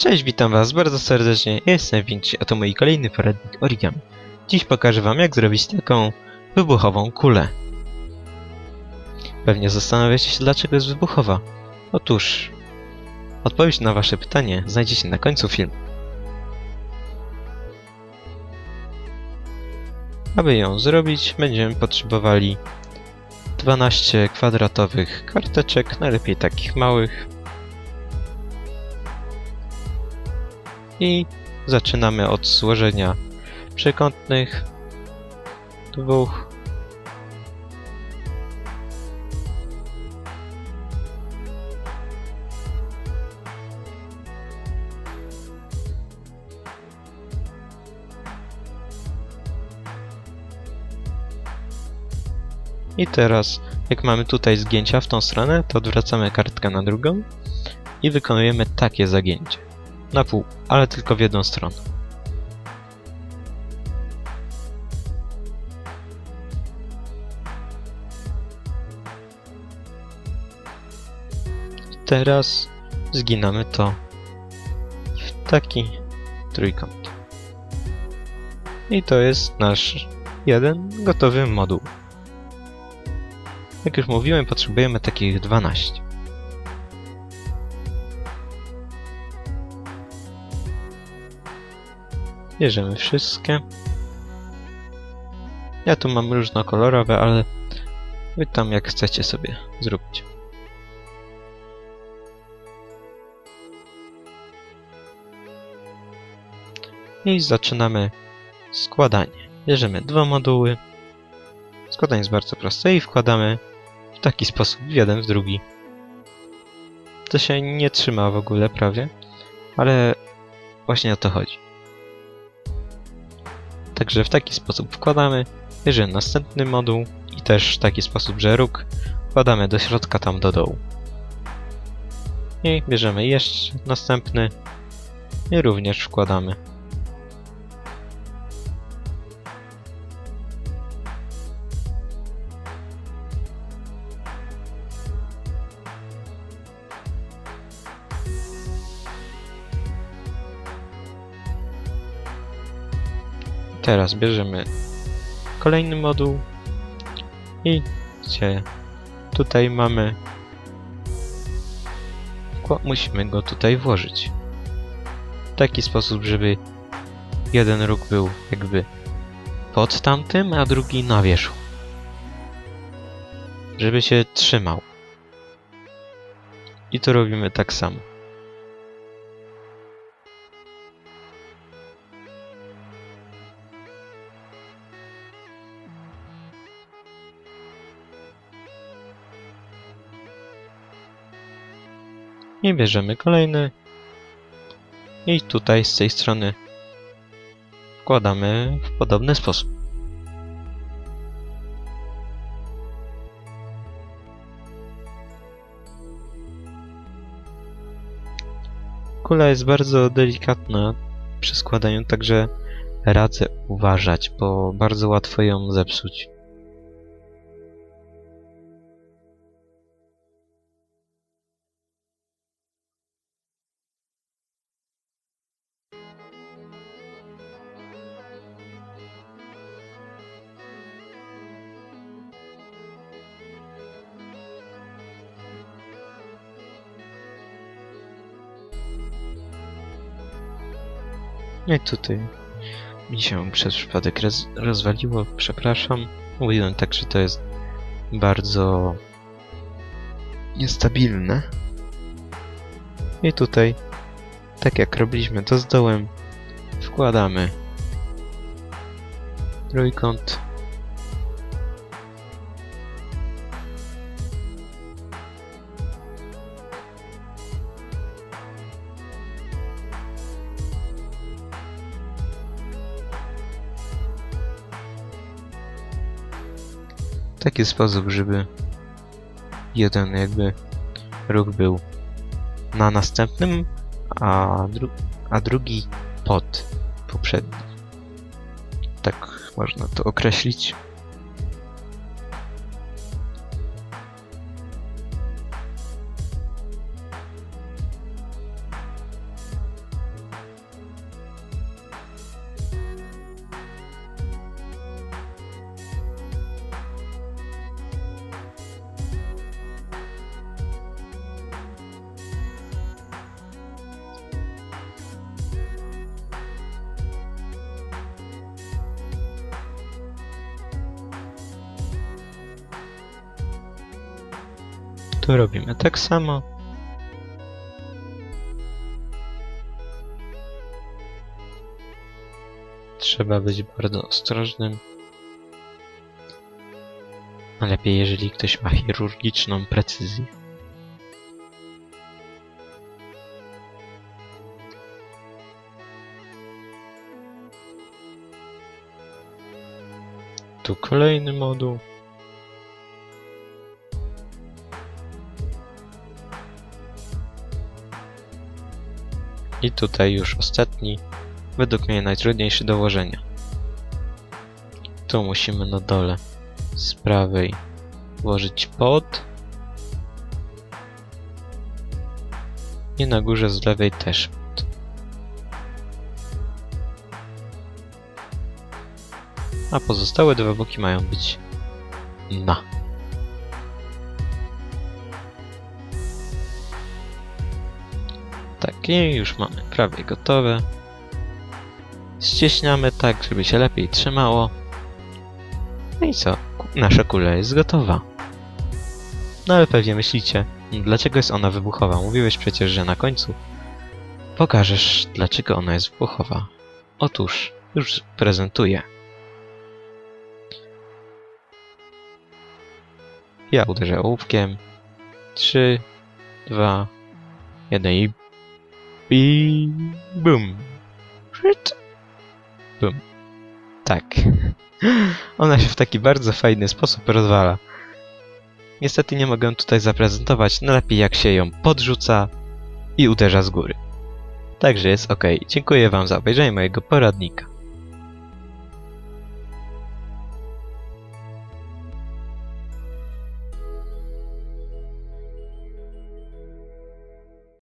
Cześć, witam was bardzo serdecznie, jestem Vinci, a to mój kolejny poradnik origami. Dziś pokażę wam jak zrobić taką wybuchową kulę. Pewnie zastanawiacie się dlaczego jest wybuchowa. Otóż, odpowiedź na wasze pytanie znajdziecie na końcu filmu. Aby ją zrobić, będziemy potrzebowali 12 kwadratowych karteczek, najlepiej takich małych, I zaczynamy od złożenia przekątnych dwóch I teraz, jak mamy tutaj zgięcia w tą stronę, to odwracamy kartkę na drugą i wykonujemy takie zagięcie. Na pół, ale tylko w jedną stronę. Teraz zginamy to w taki trójkąt. I to jest nasz jeden gotowy moduł. Jak już mówiłem, potrzebujemy takich 12. Bierzemy wszystkie. Ja tu mam różnokolorowe, ale wy tam jak chcecie sobie zróbcie. I zaczynamy składanie. Bierzemy dwa moduły. Składanie jest bardzo proste i wkładamy w taki sposób w jeden w drugi. To się nie trzyma w ogóle prawie, ale właśnie o to chodzi. Także w taki sposób wkładamy, bierzemy następny moduł i też w taki sposób, że róg wkładamy do środka tam do dołu. I bierzemy jeszcze następny i również wkładamy. Teraz bierzemy kolejny moduł. I gdzie? Tutaj mamy. Musimy go tutaj włożyć. W taki sposób, żeby jeden róg był jakby pod tamtym, a drugi na wierzchu. Żeby się trzymał. I to robimy tak samo I bierzemy kolejny. I tutaj z tej strony wkładamy w podobny sposób. Kula jest bardzo delikatna przy składaniu, także radzę uważać, bo bardzo łatwo ją zepsuć. No i tutaj mi się przez przypadek roz, rozwaliło, przepraszam. Mówiłem tak, że to jest bardzo niestabilne. I tutaj, tak jak robiliśmy to z dołem, wkładamy trójkąt. Taki sposób, żeby jeden jakby róg był na następnym, a, dru a drugi pod poprzednim. Tak można to określić. Robimy tak samo. Trzeba być bardzo ostrożnym. A lepiej, jeżeli ktoś ma chirurgiczną precyzję. Tu kolejny moduł. I tutaj już ostatni, według mnie najtrudniejszy do ułożenia. Tu musimy na dole z prawej włożyć pod i na górze z lewej też pod. A pozostałe dwa boki mają być na. Tak, i już mamy prawie gotowe. Ścieśniamy tak, żeby się lepiej trzymało. No i co? Nasza kula jest gotowa. No ale pewnie myślicie, dlaczego jest ona wybuchowa? Mówiłeś przecież, że na końcu pokażesz, dlaczego ona jest wybuchowa. Otóż, już prezentuję. Ja uderzę ołówkiem. 3, 2, 1 i... I... Bum. Shit. Bum. Tak. Ona się w taki bardzo fajny sposób rozwala. Niestety nie mogę tutaj zaprezentować, no lepiej jak się ją podrzuca i uderza z góry. Także jest ok. Dziękuję wam za obejrzenie mojego poradnika.